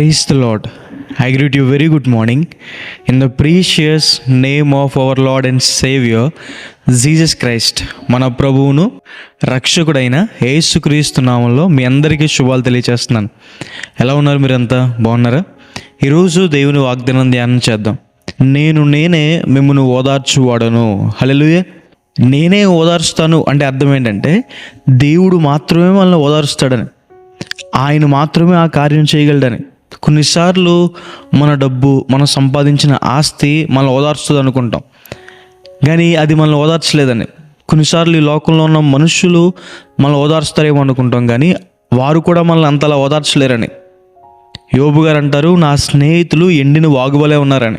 Praise the Lord I greet you very good morning in the precious name of our Lord and Saviour Jesus Christ మన ప్రభువును రక్షకుడైన యేసుక్రీస్తు నామంలో మీ అందరికీ శుభాలు తెలియచేస్తున్నాను. ఎలా ఉన్నారు మీరంతా? బాగున్నారా? ఈరోజు దేవుని వాగ్దానం ధ్యానం చేద్దాం. నేను నేనే మిమ్మల్ని ఓదార్చువాడను. హల్లెలూయ నేనే ఓదార్చుతాను అంటే అర్థం ఏంటంటే దేవుడు మాత్రమే మనల్ని ఓదారుస్తాడని. ఆయన మాత్రమే ఆ కార్యం చేయగలడని. కొన్నిసార్లు మన డబ్బు మనం సంపాదించిన ఆస్తి మనల్ని ఓదార్స్తుంది అనుకుంటాం. కానీ అది మనల్ని ఓదార్చలేదని కొన్నిసార్లు ఈ లోకంలో ఉన్న మనుషులు మనల్ని ఓదార్స్తారేమో అనుకుంటాం కానీ వారు కూడా మనల్ని అంతలా ఓదార్చలేరని. యోబు గారు అంటారు నా స్నేహితులు ఎండిన వాగువలే ఉన్నారని.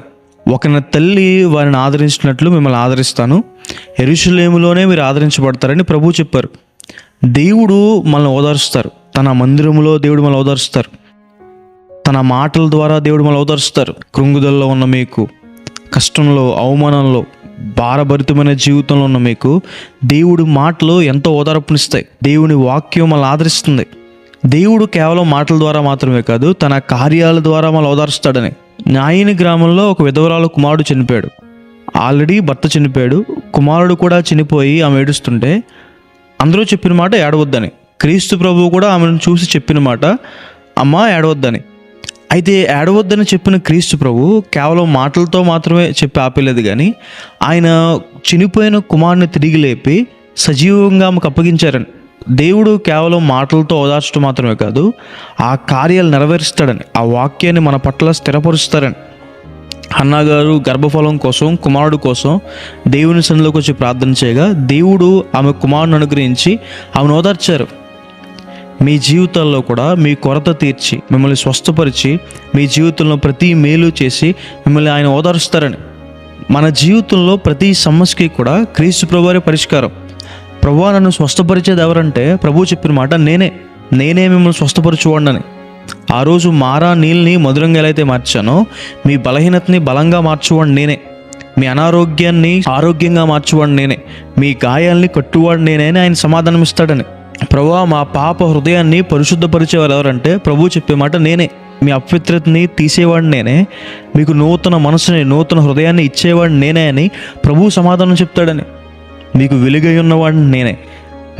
ఒకరి తల్లి వారిని ఆదరించినట్లు మిమ్మల్ని ఆదరిస్తాను. ఎరుషులేములోనే మీరు ఆదరించబడతారని ప్రభు చెప్పారు. దేవుడు మనల్ని ఓదారుస్తారు తన మందిరంలో దేవుడు మనల్ని ఓదారుస్తారు తన మాటల ద్వారా దేవుడు మళ్ళీ ఓదారుస్తారు కృంగుదల్లో ఉన్న మీకు కష్టంలో అవమానంలో భారభరితమైన జీవితంలో ఉన్న మీకు దేవుడి మాటలు ఎంతో ఓదార్పునిస్తాయి. దేవుని వాక్యం మనల్ని ఆదరిస్తుంది. దేవుడు కేవలం మాటల ద్వారా మాత్రమే కాదు తన కార్యాల ద్వారా మళ్ళీ ఓదారుస్తాడని న్యాయని గ్రామంలో ఒక విధవరాలు కుమారుడు చనిపోయాడు. ఆల్రెడీ భర్త చనిపోయాడు. కుమారుడు కూడా చనిపోయి ఆమె ఏడుస్తుంటే అందరూ చెప్పిన మాట ఏడవద్దని. క్రీస్తు ప్రభువు కూడా ఆమెను చూసి చెప్పిన మాట అమ్మ ఏడవద్దని. అయితే ఏడవద్దని చెప్పిన క్రీస్తు ప్రభు కేవలం మాటలతో మాత్రమే చెప్పి ఆపేలేదు కానీ ఆయన చనిపోయిన కుమారుని తిరిగి లేపి సజీవంగా ఆమెకు అప్పగించారని. దేవుడు కేవలం మాటలతో ఓదార్చడం మాత్రమే కాదు ఆ కార్యాలు నెరవేరుస్తాడని ఆ వాక్యాన్ని మన పట్ల స్థిరపరుస్తారని. అన్నగారు గర్భఫలం కోసం కుమారుడు కోసం దేవుని సన్నిలోకి వచ్చి ప్రార్థన చేయగా దేవుడు ఆమె కుమారుని అనుగ్రహించి ఆమెను ఓదార్చారు. మీ జీవితాల్లో కూడా మీ కొరత తీర్చి మిమ్మల్ని స్వస్థపరిచి మీ జీవితంలో ప్రతి మేలు చేసి మిమ్మల్ని ఆయన ఓదారుస్తారని. మన జీవితంలో ప్రతి సమస్యకి కూడా క్రీస్తు ప్రభువారి పరిష్కారం. ప్రభు నన్ను స్వస్థపరిచేది ఎవరంటే ప్రభు చెప్పిన మాట నేనే. నేనే మిమ్మల్ని స్వస్థపరచువాడినని. ఆ రోజు మారా నీళ్ళని మధురంగా ఎలా అయితే మార్చానో మీ బలహీనతని బలంగా మార్చువాడు నేనే. మీ అనారోగ్యాన్ని ఆరోగ్యంగా మార్చువాడు నేనే. మీ గాయాల్ని కట్టువాడు నేనే ఆయన సమాధానం ఇస్తాడని ప్రభా మా పాప హృదయాన్ని పరిశుద్ధపరిచేవారు ఎవరంటే ప్రభు చెప్పే మాట నేనే. మీ అపవిత్రతని తీసేవాడు నేనే. మీకు నూతన మనసుని నూతన హృదయాన్ని ఇచ్చేవాడు నేనే అని ప్రభు సమాధానం చెప్తాడని. మీకు వెలుగై ఉన్నవాడిని నేనే.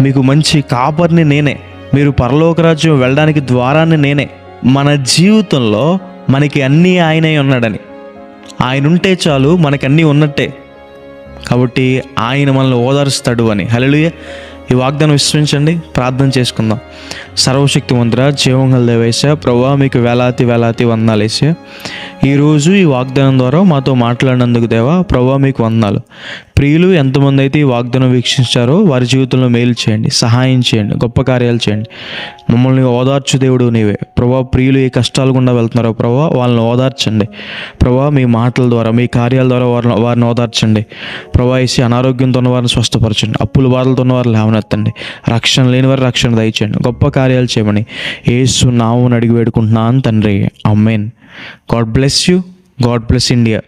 మీకు మంచి కాపర్ని నేనే. మీరు పరలోకరాజ్యం వెళ్ళడానికి ద్వారాన్ని నేనే. మన జీవితంలో మనకి అన్నీ ఆయనే ఉన్నాడని. ఆయన ఉంటే చాలు మనకి అన్నీ ఉన్నట్టే. కాబట్టి ఆయన మనల్ని ఓదారుస్తాడు అని. హలో ఈ వాగ్దానం విశ్వించండి ప్రార్థన చేసుకుందాం. సర్వశక్తి మంత్ర జీవంగల దేవేశ ప్రభా మీకు వేలాతి వేలాతి వందాలేసా ఈరోజు ఈ వాగ్దానం ద్వారా మాతో మాట్లాడినందుకు దేవా ప్రభా మీకు వందనాలు. ప్రియులు ఎంతమంది అయితే ఈ వాగ్దానం వీక్షించారో వారి జీవితంలో మేలు చేయండి సహాయం చేయండి గొప్ప కార్యాలు చేయండి. మమ్మల్ని ఓదార్చు దేవుడు నీవే. ప్రభా ప్రియులు ఏ కష్టాలు గుండా వెళ్తున్నారో ప్రభా వాళ్ళని ఓదార్చండి. ప్రభా మీ మాటల ద్వారా మీ కార్యాల ద్వారా వారిని వారిని ఓదార్చండి. ప్రభా వేసి అనారోగ్యంతో ఉన్న వారిని స్వస్థపరచండి. అప్పుల బాధలతో ఉన్న వారిని లేవనెత్తండి. రక్షణ లేని వారి రక్షణ దయచేయండి. గొప్ప కార్యాలు చేయమని ఏసు నావుని అడిగి వేడుకుంటున్నాను తండ్రి. Amen God bless you. God bless India.